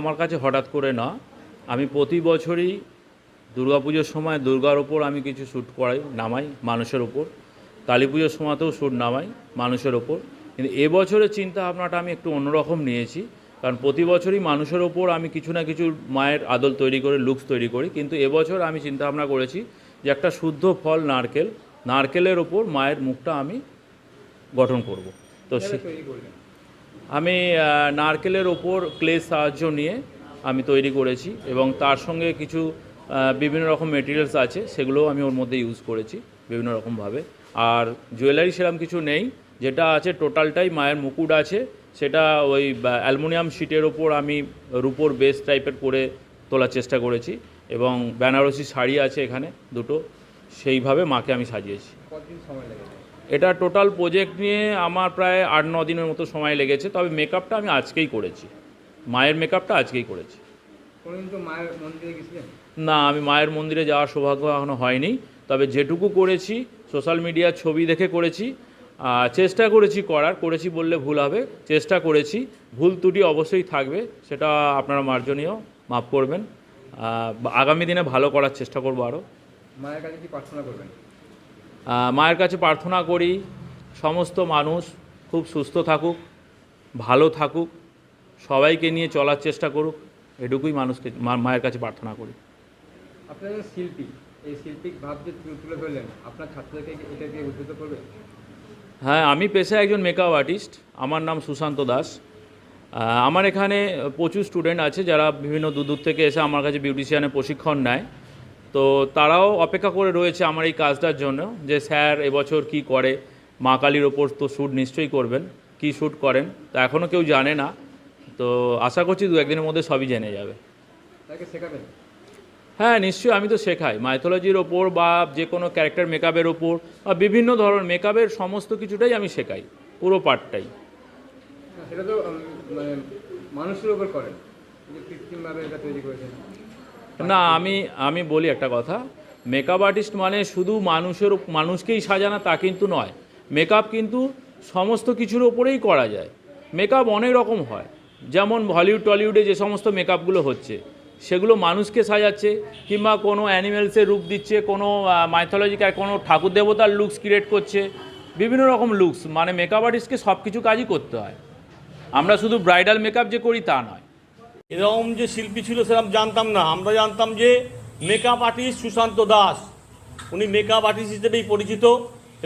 আমার কাছে হঠাৎ করে না। আমি প্রতি বছরই দুর্গাপুজোর সময় দুর্গার ওপর আমি কিছু শ্যুট করাই, নামাই মানুষের ওপর। কালী পুজোর সময়তেও শ্যুট নামাই মানুষের ওপর। কিন্তু এবছরের চিন্তা ভাবনাটা আমি একটু অন্যরকম নিয়েছি। কারণ প্রতি বছরই মানুষের ওপর আমি কিছু না কিছু মায়ের আদল তৈরি করে, লুকস তৈরি করি। কিন্তু এবছর আমি চিন্তা ভাবনা করেছি যে একটা শুদ্ধ ফল, নারকেল, নারকেলের ওপর মায়ের মুখটা আমি গঠন করব। তো সে আমি নারকেলের ওপর ক্লে সাহায্য নিয়ে আমি তৈরি করেছি এবং তার সঙ্গে কিছু বিভিন্ন রকম মেটেরিয়ালস আছে, সেগুলোও আমি ওর মধ্যে ইউজ করেছি বিভিন্ন রকমভাবে আর জুয়েলারি সেরকম কিছু নেই, যেটা আছে টোটালটাই মায়ের মুকুট আছে, সেটা ওই অ্যালুমিনিয়াম শিটের ওপর আমি রুপোর বেস টাইপের করে তোলার চেষ্টা করেছি এবং বেনারসি শাড়ি আছে এখানে দুটো, সেইভাবে মাকে আমি সাজিয়েছি। এটা টোটাল প্রজেক্ট নিয়ে আমার প্রায় আট ন দিনের মতো সময় লেগেছে তবে মেকআপটা আমি আজকেই করেছি। মায়ের মেকআপটা আজকেই করেছি। না আমি মায়ের মন্দিরে যাওয়ার সৌভাগ্য এখনও হয়নি তবে যেটুকু করেছি সোশ্যাল মিডিয়ার ছবি দেখে করেছি চেষ্টা করেছি করার করেছি বললে ভুল হবে চেষ্টা করেছি ভুল ত্রুটি অবশ্যই থাকবে সেটা আপনারা মার্জনীয় মাফ করবেন আগামী দিনে ভালো করার চেষ্টা করব আরও মায়ের কাছে কি প্রার্থনা করবেন? মায়ের কাছে প্রার্থনা করি সমস্ত মানুষ খুব সুস্থ থাকুক ভালো থাকুক সবাইকে নিয়ে চলার চেষ্টা করুক এটুকুই মানুষকে মায়ের কাছে প্রার্থনা করি। আপনার শিল্পী এই শিল্পিক ভাব যে তুলে ধরলেন আপনার ছাত্রদেরকে এটা দিয়ে উদ্বুদ্ধ করবে? হ্যাঁ আমি পেশায় একজন মেকআপ আর্টিস্ট আমার নাম সুশান্ত দাস। আমার এখানে প্রচুর স্টুডেন্ট আছে যারা বিভিন্ন দূর দূর থেকে এসে আমার কাছে বিউটিশিয়ানের প্রশিক্ষণ নেয়। তো তারাও অপেক্ষা করে রয়েছে আমার এই কাজটার জন্য যে স্যার এবছর কি করে মা কালীর ওপর তো শ্যুট নিশ্চয়ই করবেন কি শ্যুট করেন তা এখনও কেউ জানে না তো আশা করছি দু একদিনের মধ্যে সবই জেনে যাবে। হ্যাঁ নিশ্চয়ই আমি তো শেখাই মাইথোলজির ওপর বা যে কোনো ক্যারেক্টার মেকআপের ওপর বা বিভিন্ন ধরনের মেকআপের সমস্ত কিছুটাই আমি শেখাই পুরো পার্টটাই সেটা তো মানে মানুষের ওপর করেন কৃত্রিমভাবে এটা তৈরি করেছেন। না আমি আমি বলি একটা কথা। মেকআপ আর্টিস্ট মানে শুধু মানুষের মানুষকেই সাজানো তা কিন্তু নয়। মেকআপ কিন্তু সমস্ত কিছুর ওপরেই করা যায়। মেকআপ অনেক রকম হয়। যেমন হলিউড টলিউডে যে সমস্ত মেকআপগুলো হচ্ছে সেগুলো মানুষকে সাজাচ্ছে কিংবা কোনো অ্যানিমেলসের রূপ দিচ্ছে কোনো মাইথোলজিক্যাল কোনো ঠাকুর দেবতার লুকস ক্রিয়েট করছে বিভিন্ন রকম লুকস মানে মেকআপ আর্টিস্টকে সব কিছু কাজই করতে হয়। আমরা শুধু ব্রাইডাল মেকআপ যে করি তা নয়। এরকম যে শিল্পী ছিল সেরকম জানতাম না। আমরা জানতাম যে মেকআপ আর্টিস্ট সুশান্ত দাস। উনি মেকআপ আর্টিস্ট হিসেবেই পরিচিত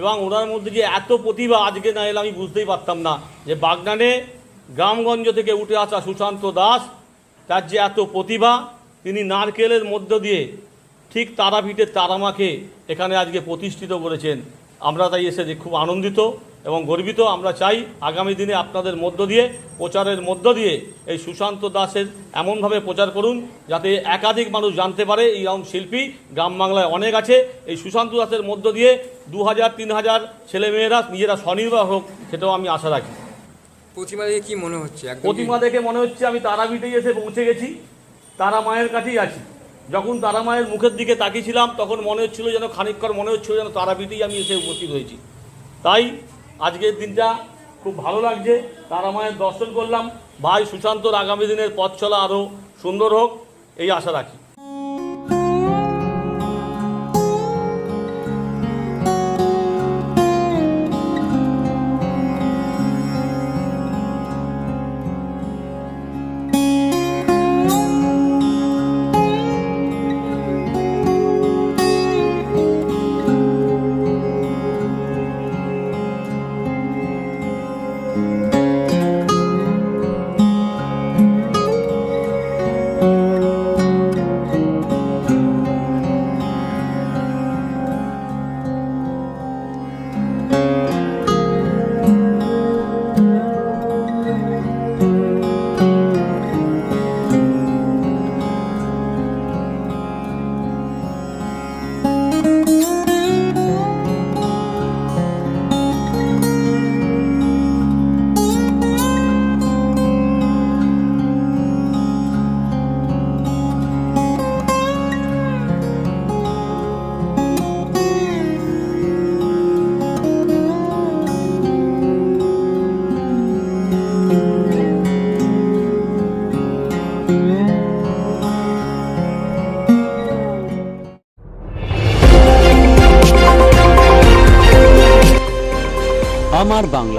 এবং ওনার মধ্যে যে এত প্রতিভা আজকে না এলে আমি বুঝতেই পারতাম না যে বাগনানে গ্রামগঞ্জ থেকে উঠে আসা সুশান্ত দাস, তার যে এত প্রতিভা, তিনি নারকেলের মধ্য দিয়ে ঠিক তারাপীঠের তারামাকে এখানে আজকে প্রতিষ্ঠিত করেছেন। আমরা তাই এসে খুব আনন্দিত। এবং গর্বিত আমরা চাই আগামী দিনে আপনাদের মধ্য দিয়ে প্রচারের মধ্য দিয়ে এই সুশান্ত দাসের এমনভাবে প্রচার করুন যাতে একাধিক মানুষ জানতে পারে এইরকম শিল্পী গ্রাম বাংলায় অনেক আছে। এই সুশান্ত দাসের মধ্য দিয়ে দু হাজার তিন হাজার ছেলেমেয়েরা নিজেরা স্বনির্ভর হোক সেটাও আমি আশা রাখি। প্রতিমা দেখে কি মনে হচ্ছে? প্রতিমা দেখে মনে হচ্ছে আমি তারাপীঠে এসে পৌঁছে গেছি তারা মায়ের কাছেই আছি। যখন তারা মায়ের মুখের দিকে তাকিয়েছিলাম তখন মনে হচ্ছিল যেন খানিকক্ষণ মনে হচ্ছিল যেন তারাপীঠেই আমি এসে উপস্থিত হয়েছি। তাই আজকের দিনটা খুব ভালো লাগছে। তারা মায়ের দর্শন করলাম। ভাই সুশান্তর আগামী দিনের পথ চলা আরও সুন্দর হোক, এই আশা রাখি।